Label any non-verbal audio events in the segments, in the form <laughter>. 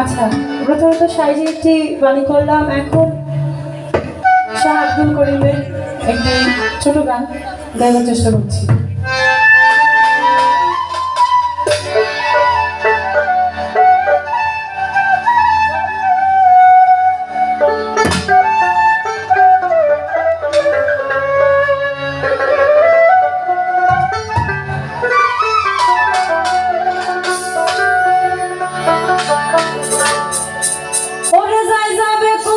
আচ্ছা প্রথমত সাইজে একটি বাণী করলাম। এখন শাহ আব্দুল করিমের একটি ছোট গান গাইবার চেষ্টা করছি।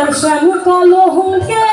আমার স্বামী কালো হুঁকে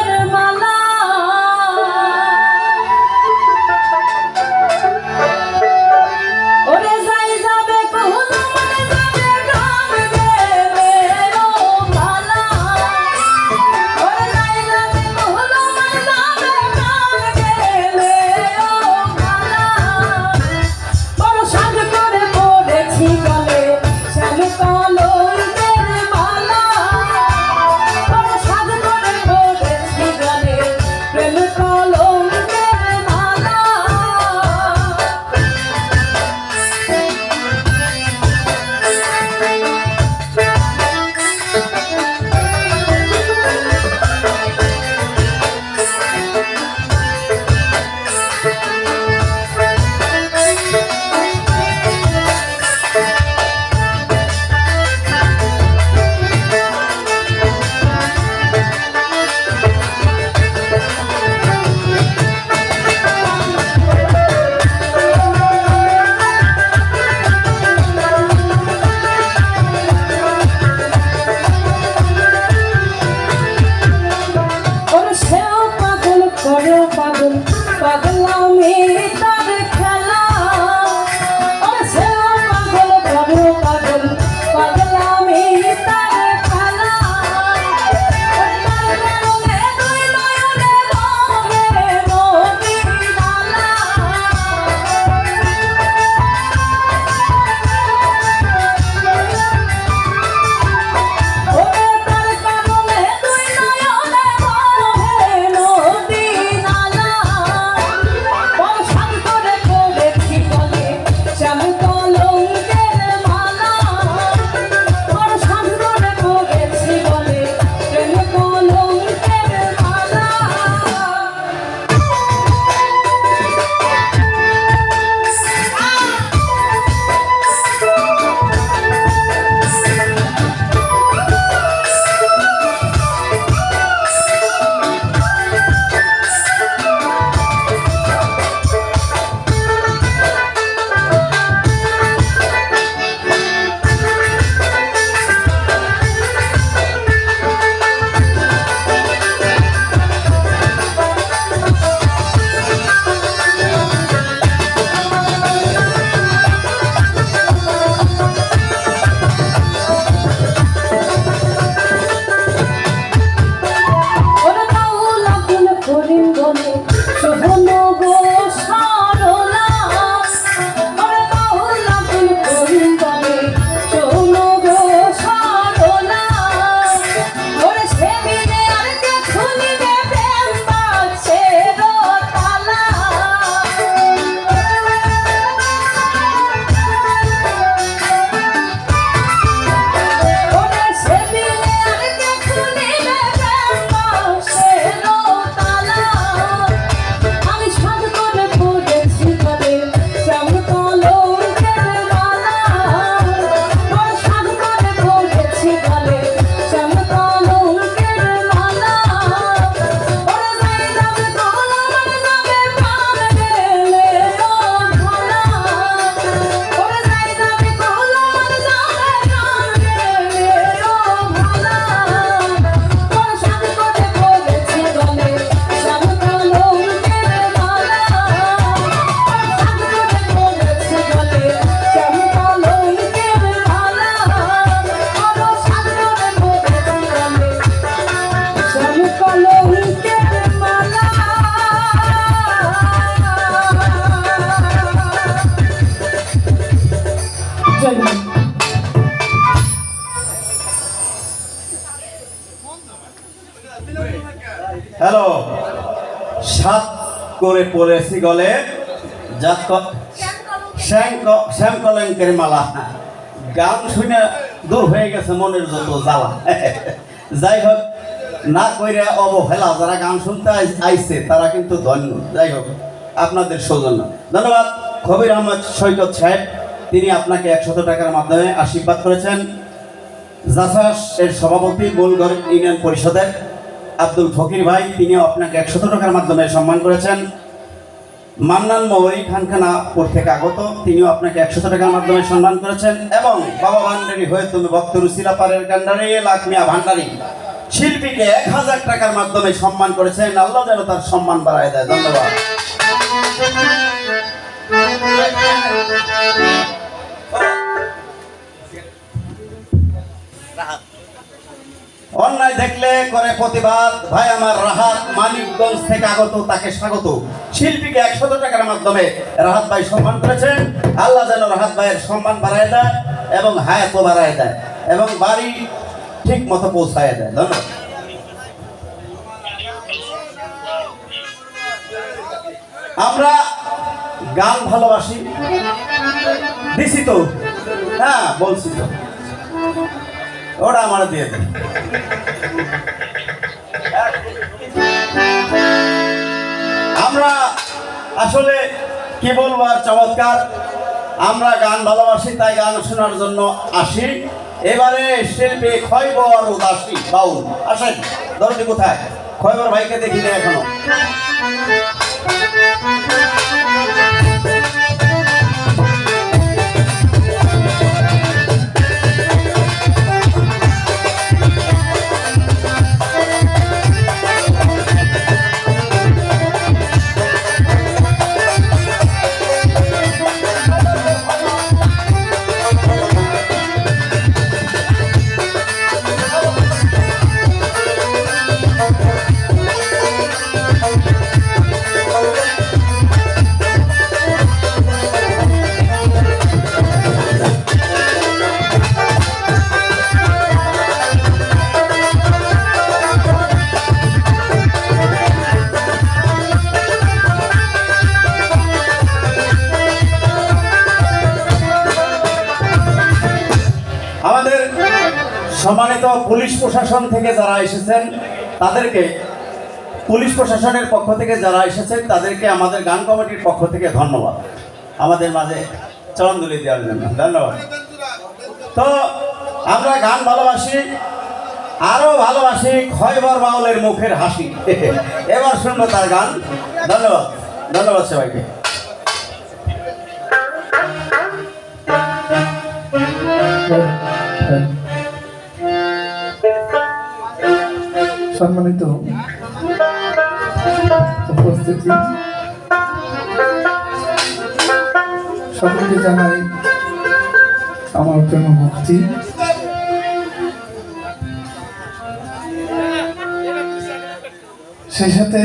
করে পড়েছি গলে জাত ক- শ্যাম ক- শ্যাম কলঙ্কের মালা। গান শুনে দূর হয়ে গেছে মনের যত জ্বালা। যাই হোক, না কইরে অবহেলা, যারা গান শুনতে আই- আইছে, তারা কিন্তু ধন্য। যাই হোক, আপনাদের সৌজন্য। ধন্যবাদ, খবির আহমদ সৈকত সাহেব। তিনি আপনাকে একশত টাকার মাধ্যমে আশীর্বাদ করেছেন। জাসাস এর সভাপতি গোলগড় ইউনিয়ন পরিষদের। আব্দুল ফকির ভাই তিনিও আপনাকে একশত টাকার মাধ্যমে সম্মান করেছেন। মান্নান মৌরি খানখানাপুর থেকে আগত, তিনিও আপনাকে একশত টাকার মাধ্যমে সম্মান করেছেন এবং বাবা ভান্ডারি হয়ে তুমি ভক্ত রুসিলা পারের কান্ডারি লাখমিয়া ভান্ডারি শিল্পীকে এক হাজার টাকার মাধ্যমে সম্মান করেছেন। আল্লাহ যেন তার সম্মান বাড়ায় দেয়। ধন্যবাদ। অন্যায় দেখলে করে প্রতিবাদ। ভাই, আমার রাহাত মানিকগঞ্জ থেকে আগত, তাকে স্বাগত। শিল্পীকে একশত টাকার মাধ্যমে রাহাত ভাই সম্মান করেছেন। আল্লাহ যেন রাহাত ভাইয়ের সম্মান বাড়ায় দেয় এবং হায়াতও বাড়ায় দেয় এবং বাড়ি ঠিক মতো পৌঁছায় দেয়। ধন্যবাদ। আমরা গান ভালোবাসি। দিছি তো? হ্যাঁ বলছি তো। ওটা আমার দিয়ে দেন আমরা আসলে কি বলব আর চমৎকার? আমরা গান ভালোবাসি, তাই গান শোনার জন্য আসি। এবারে শিল্পী খয়বর উদাসী, বাউল। আসেন দরদি কোথায়? খয়বর ভাইকে দেখি না এখনও। সম্মানিত পুলিশ প্রশাসন থেকে যারা এসেছেন, তাদেরকে, পুলিশ প্রশাসনের পক্ষ থেকে যারা এসেছেন, তাদেরকে আমাদের গান কমিটির পক্ষ থেকে ধন্যবাদ। আমাদের মাঝে চরণদুলি দেওয়ার জন্য। ধন্যবাদ। তো আমরা গান ভালোবাসি, আরও ভালোবাসি খয়বর বাউলের মুখের হাসি। <laughs> এবার শুনব তার গান। ধন্যবাদ। ধন্যবাদ সবাইকে। <laughs> সম্মানিত উপস্থিতি। সকলকে জানাই আমার প্রেম ভক্তি। সেই সাথে